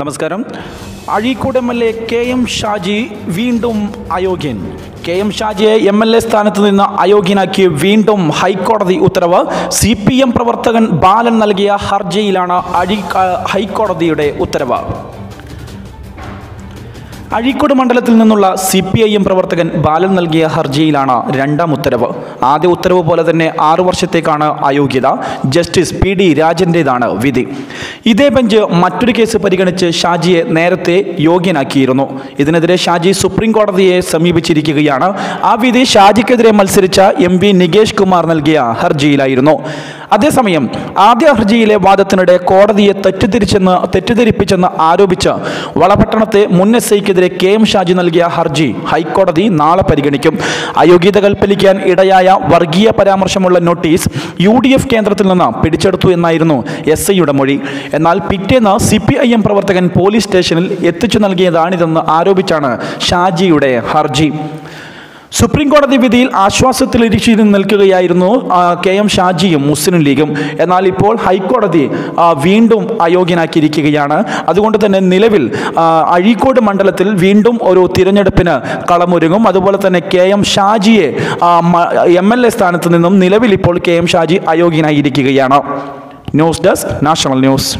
നമസ്കാരം. Azhikode M L A K M Shaji വീണ്ടും അയോഗ്യൻ. കെ എം ഷാജിയെ എം എൽ എ സ്ഥാനത്ത് നിന്ന് അയോഗ്യനാക്കി വീണ്ടും ഹൈക്കോടതി ഉത്തരവ്. സി പി എം പ്രവർത്തകൻ ബാലൻ നൽകിയ ഹർജിയിലാണ് അഴി ഹൈക്കോടതിയുടെ ഉത്തരവ്. അഴീക്കോട് മണ്ഡലത്തിൽ നിന്നുള്ള സി പി ഐ എം പ്രവർത്തകൻ ബാലൻ നൽകിയ ഹർജിയിലാണ് രണ്ടാം ഉത്തരവ്. ആദ്യ ഉത്തരവ് പോലെ തന്നെ ആറു വർഷത്തേക്കാണ് അയോഗ്യത. ജസ്റ്റിസ് പി ഡി രാജന്റേതാണ് വിധി. ഇതേ ബെഞ്ച് മറ്റൊരു കേസ് പരിഗണിച്ച് ഷാജിയെ നേരത്തെ യോഗ്യനാക്കിയിരുന്നു. ഇതിനെതിരെ ഷാജി സുപ്രീം കോടതിയെ സമീപിച്ചിരിക്കുകയാണ്. ആ വിധി ഷാജിക്കെതിരെ മത്സരിച്ച എം പി നികേഷ് കുമാർ നൽകിയ ഹർജിയിലായിരുന്നു. അതേസമയം ആദ്യ ഹർജിയിലെ വാദത്തിനിടെ കോടതിയെ തെറ്റിദ്ധരിച്ചെന്ന് തെറ്റിദ്ധരിപ്പിച്ചെന്ന് ആരോപിച്ച് വളപട്ടണത്തെ മുൻ എസ് ഐക്കെതിരെ കെ എം ഷാജി നൽകിയ ഹർജി ഹൈക്കോടതി നാളെ പരിഗണിക്കും. അയോഗ്യത കൽപ്പിക്കാൻ ഇടയായ വർഗീയ പരാമർശമുള്ള നോട്ടീസ് യു ഡി എഫ് കേന്ദ്രത്തിൽ നിന്ന് പിടിച്ചെടുത്തു എന്നായിരുന്നു എസ് ഐയുടെ മൊഴി. എന്നാൽ പിറ്റേന്ന് സി പി ഐ എം പ്രവർത്തകൻ പോലീസ് സ്റ്റേഷനിൽ എത്തിച്ചു നൽകിയതാണിതെന്ന് ആരോപിച്ചാണ് ഷാജിയുടെ ഹർജി. സുപ്രീം കോടതി വിധിയിൽ ആശ്വാസത്തിലിരിച്ചിരുന്ന് നിൽക്കുകയായിരുന്നു കെ എം ഷാജിയും മുസ്ലിം ലീഗും. എന്നാൽ ഇപ്പോൾ ഹൈക്കോടതി വീണ്ടും അയോഗ്യനാക്കിയിരിക്കുകയാണ്. അതുകൊണ്ട് തന്നെ നിലവിൽ അഴീക്കോട് മണ്ഡലത്തിൽ വീണ്ടും ഒരു തിരഞ്ഞെടുപ്പിന് കളമൊരുങ്ങും. അതുപോലെ തന്നെ കെ എം ഷാജിയെ എം എൽ എ സ്ഥാനത്ത് നിന്നും നിലവിൽ ഇപ്പോൾ K M Shaji അയോഗ്യനായിരിക്കുകയാണ്. News desk national news.